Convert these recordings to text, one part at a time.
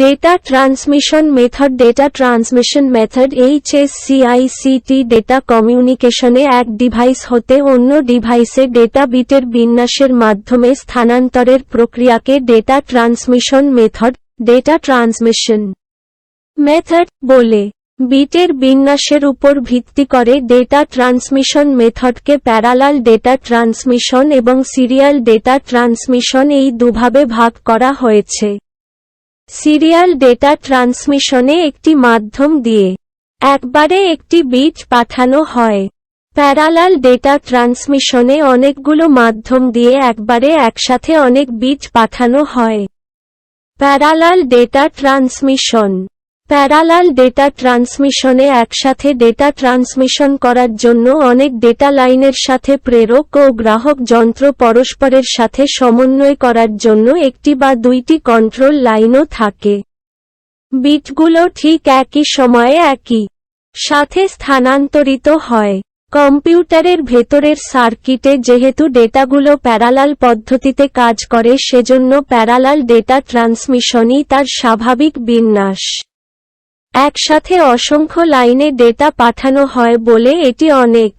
Data transmission method data transmission method HSC ICT data কমিউনিকেশনে এক device হতে অন্য ডিভাইসে ডেটা বিটের বিন্যাসের মাধ্যমে স্থানান্তরের প্রক্রিয়াকে data transmission method data transmission method বলে। বিটের বিন্যাসের উপর ভিত্তি করে ডেটা ট্রান্সমিশন মেথডকে প্যারালাল ডেটা ট্রান্সমিশন এবং সিরিয়াল ডেটা ট্রান্সমিশন এই দুভাবে ভাগ করা হয়েছে। সিরিয়াল ডেটা ট্রান্সমিশনে একটি মাধ্যম দিয়ে একবারে একটি বিট পাঠানো হয়। প্যারালাল ডেটা ট্রান্সমিশনে অনেকগুলো মাধ্যম দিয়ে একবারে একসাথে অনেক বিট পাঠানো হয়। Parallel data transmission parallel data ট্রান্সমিশনে একসাথে ডেটা ট্রান্সমিশন করার জন্য অনেক ডেটা লাইনের সাথে প্রেরক ও গ্রাহক যন্ত্র পরস্পরের সাথে সমন্বয় করার জন্য একটি বা দুইটি কন্ট্রোল লাইনও থাকে। বিটগুলো ঠিক একই সময়ে একই সাথে স্থানান্তরিত হয়। কম্পিউটারের ভেতরের সার্কিটে যেহেতু ডেটাগুলো প্যারালাল পদ্ধতিতে কাজ করে সেজন্য প্যারালাল ডেটা ট্রান্সমিশনই তার স্বাভাবিক বিন্যাস। একসাথে অসংখ্য লাইনে ডেটা পাঠানো হয় বলে এটি অনেক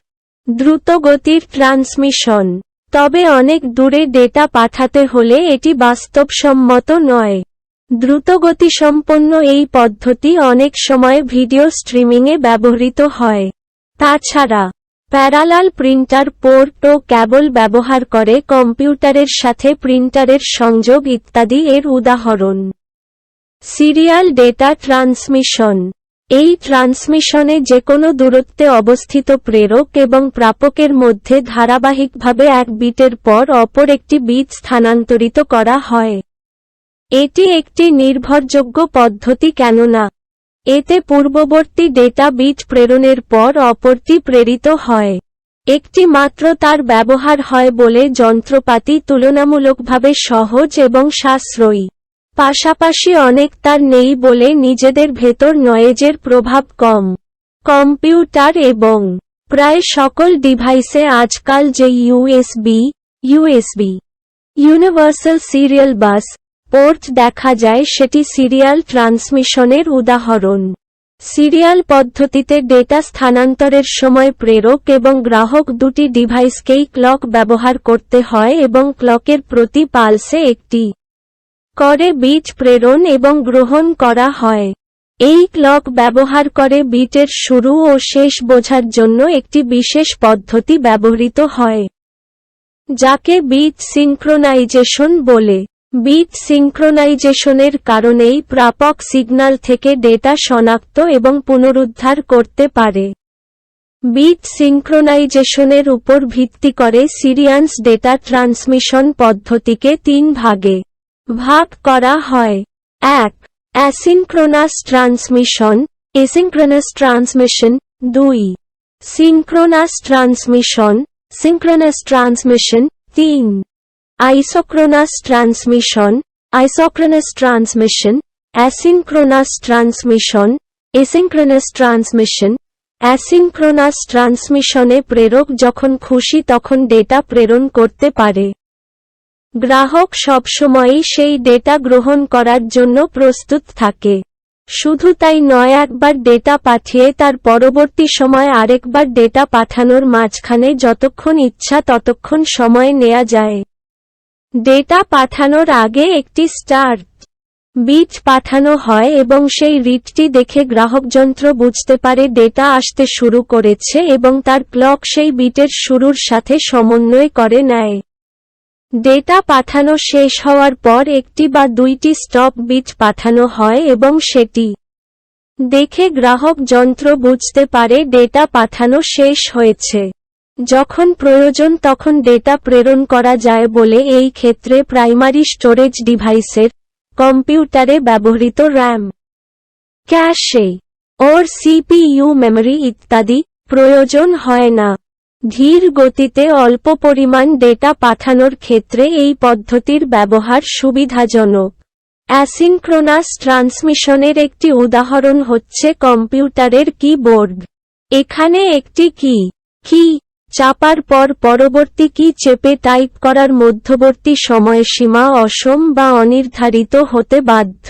দ্রুতগতির ট্রান্সমিশন। তবে অনেক দূরে ডেটা পাঠাতে হলে এটি বাস্তবসম্মত নয়। দ্রুতগতিসম্পন্ন এই পদ্ধতি অনেক সময় ভিডিও স্ট্রিমিংয়ে ব্যবহৃত হয়। তাছাড়া, প্যারালাল প্রিন্টার পোর্ট ও ক্যাবল ব্যবহার করে কম্পিউটারের সাথে প্রিন্টারের সংযোগ ইত্যাদি এর উদাহরণ। Serial data transmission. এই ট্রান্সমিশনে যে কোনো দূরত্বে অবস্থিত প্রেরক এবং প্রাপকের মধ্যে ধারাবাহিকভাবে এক বিটের পর অপর একটি বিট স্থানান্তরিত করা হয়। এটি একটি নির্ভরযোগ্য পদ্ধতি কেননা, এতে পূর্ববর্তী ডেটা বিট প্রেরণের পর অপরটি প্রেরিত হয়। একটি মাত্র তার ব্যবহার হয় বলে যন্ত্রপাতি তুলনামূলকভাবে সহজ এবং সাশ্রয়ী। পাশাপাশি অনেক তার নেই বলে নিজেদের ভেতর নয়েজের প্রভাব কম। কম্পিউটার এবং প্রায় সকল ডিভাইসে আজকাল যে USB USB, universal serial bus, port দেখা যায় সেটি সিরিয়াল ট্রান্সমিশনের উদাহরণ। সিরিয়াল পদ্ধতিতে ডেটা স্থানান্তরের সময় প্রেরক এবং গ্রাহক দুটি ডিভাইসকেই ক্লক ব্যবহার করতে হয় এবং ক্লকের প্রতি পালসে একটি করে বীজ প্রেরণ এবং গ্রহণ করা হয়। এই ক্লক ব্যবহার করে বিটের শুরু ও শেষ বোঝার জন্য একটি বিশেষ পদ্ধতি ব্যবহৃত হয়, যাকে বিট সিঙ্ক্রোনাইজেশন বলে। বিট সিঙ্ক্রোনাইজেশনের কারণেই প্রাপক সিগন্যাল থেকে ডেটা শনাক্ত এবং পুনরুদ্ধার করতে পারে। বিট সিঙ্ক্রোনাইজেশনের উপর ভিত্তি করে সিরিয়ান্স ডেটা ট্রান্সমিশন পদ্ধতিকে তিন ভাগে ভাগ করা হয়। এক অ্যাসিনক্রোনাস ট্রান্সমিশন এসিনক্রোনাস ট্রান্সমিশন দুই সিনক্রোনাস ট্রান্সমিশন সিনক্রোনাস ট্রান্সমিশন তিন isochronous transmission isochronous transmission asynchronous transmission asynchronous transmission asynchronous ট্রান্সমিশনে প্রেরক যখন খুশি তখন ডেটা প্রেরণ করতে পারে। গ্রাহক সবসময়ই সেই ডেটা গ্রহণ করার জন্য প্রস্তুত থাকে। শুধু তাই নয়, একবার ডেটা পাঠিয়ে তার পরবর্তী সময় আরেকবার ডেটা পাঠানোর মাঝখানে যতক্ষণ ইচ্ছা ততক্ষণ সময় নেয়া যায়। ডেটা পাঠানোর আগে একটি স্টার্ট বিট পাঠানো হয় এবং সেই রিটটি দেখে গ্রাহক যন্ত্র বুঝতে পারে ডেটা আসতে শুরু করেছে এবং তার ক্লক সেই বিটের শুরুর সাথে সমন্বয় করে নেয়। ডেটা পাঠানো শেষ হওয়ার পর একটি বা দুইটি স্টপ বিট পাঠানো হয় এবং সেটি দেখে গ্রাহক যন্ত্র বুঝতে পারে ডেটা পাঠানো শেষ হয়েছে। যখন প্রয়োজন তখন ডেটা প্রেরণ করা যায় বলে এই ক্ষেত্রে প্রাইমারি স্টোরেজ ডিভাইসের কম্পিউটারে ব্যবহৃত RAM, cache, or CPU, memory ইত্যাদি প্রয়োজন হয় না। ধীর গতিতে অল্প পরিমাণ ডেটা পাঠানোর ক্ষেত্রে এই পদ্ধতির ব্যবহার সুবিধাজনক। অ্যাসিনক্রোনাস ট্রান্সমিশনের একটি উদাহরণ হচ্ছে কম্পিউটারের কিবোর্ড। এখানে একটি কি? কি? চাপার পর পরবর্তী কি চেপে টাইপ করার মধ্যবর্তী সময়সীমা অসম বা অনির্ধারিত হতে বাধ্য।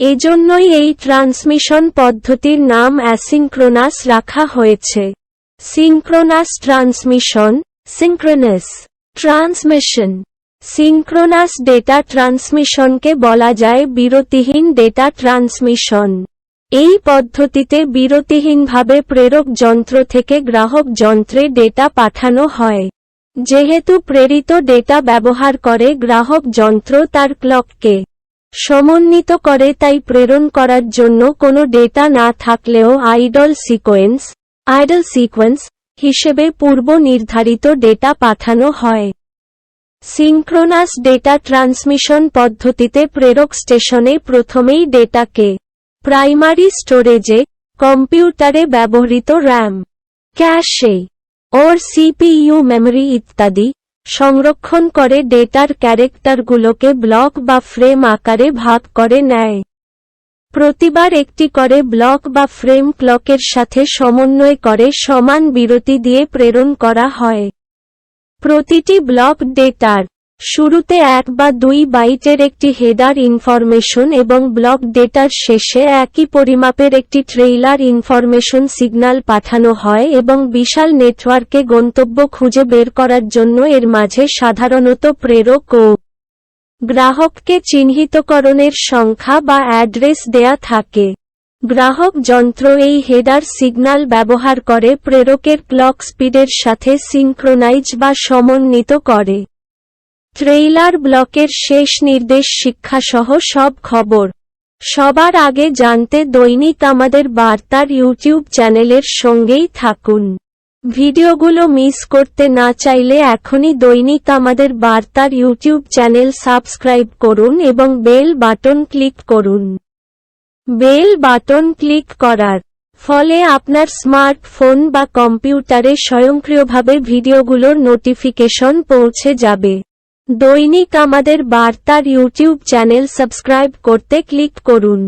এজন্যই এই ট্রান্সমিশন পদ্ধতির নাম অ্যাসিনক্রোনাস রাখা হয়েছে। Synchronous transmission synchronous transmission synchronous data ট্রান্সমিশনকে বলা যায় বিরতিহীন ডেটা ট্রান্সমিশন এই পদ্ধতিতে বিরতিহীনভাবে প্রেরক যন্ত্র থেকে গ্রাহক যন্ত্রে ডেটা পাঠানো হয়। যেহেতু প্রেরিত ডেটা ব্যবহার করে গ্রাহক যন্ত্র তার ক্লককে সমন্বিত করে তাই প্রেরণ করার জন্য কোনো ডেটা না থাকলেও আইডল সিকোয়েন্স আইডল সিকোয়েন্স হিসেবে পূর্ব নির্ধারিত ডেটা পাঠানো হয়। সিঙ্ক্রোনাস ডেটা ট্রান্সমিশন পদ্ধতিতে প্রেরক স্টেশনে প্রথমেই ডেটাকে প্রাইমারি স্টোরেজে, কম্পিউটারে ব্যবহৃত RAM, cache or CPU, memory ইত্যাদি সংরক্ষণ করে ডেটার ক্যারেক্টারগুলোকে ব্লক বা ফ্রেম আকারে ভাগ করে নেয়। প্রতিবার একটি করে ব্লক বা ফ্রেম ক্লকের সাথে সমন্বয় করে সমান বিরতি দিয়ে প্রেরণ করা হয়। প্রতিটি ব্লক ডেটার শুরুতে এক বা দুই বাইটের একটি হেডার ইনফরমেশন এবং ব্লক ডেটার শেষে একই পরিমাপের একটি ট্রেইলার ইনফরমেশন সিগন্যাল পাঠানো হয় এবং বিশাল নেটওয়ার্কে গন্তব্য খুঁজে বের করার জন্য এর মাঝে সাধারণত প্রেরক ও গ্রাহককে চিহ্নিতকরণের সংখ্যা বা অ্যাড্রেস দেয়া থাকে। গ্রাহক যন্ত্র এই হেডার সিগন্যাল ব্যবহার করে প্রেরকের ক্লক স্পিডের সাথে সিঙ্ক্রোনাইজ বা সমন্বিত করে। ট্রেইলার ব্লকের শেষ নির্দেশ শিক্ষাসহ সব খবর। সবার আগে জানতে দৈনিক আমাদের বার্তার ইউটিউব চ্যানেলের সঙ্গেই থাকুন। ভিডিওগুলো মিস করতে না চাইলে এখনই দৈনিক আমাদের বার্তার ইউটিউব চ্যানেল সাবস্ক্রাইব করুন এবং বেল বাটন ক্লিক করুন। বেল বাটন ক্লিক করার ফলে আপনার স্মার্টফোন বা কম্পিউটারে স্বয়ংক্রিয়ভাবে ভিডিওগুলোর নোটিফিকেশন পৌঁছে যাবে। দৈনিক আমাদের বার্তার ইউটিউব চ্যানেল সাবস্ক্রাইব করতে ক্লিক করুন।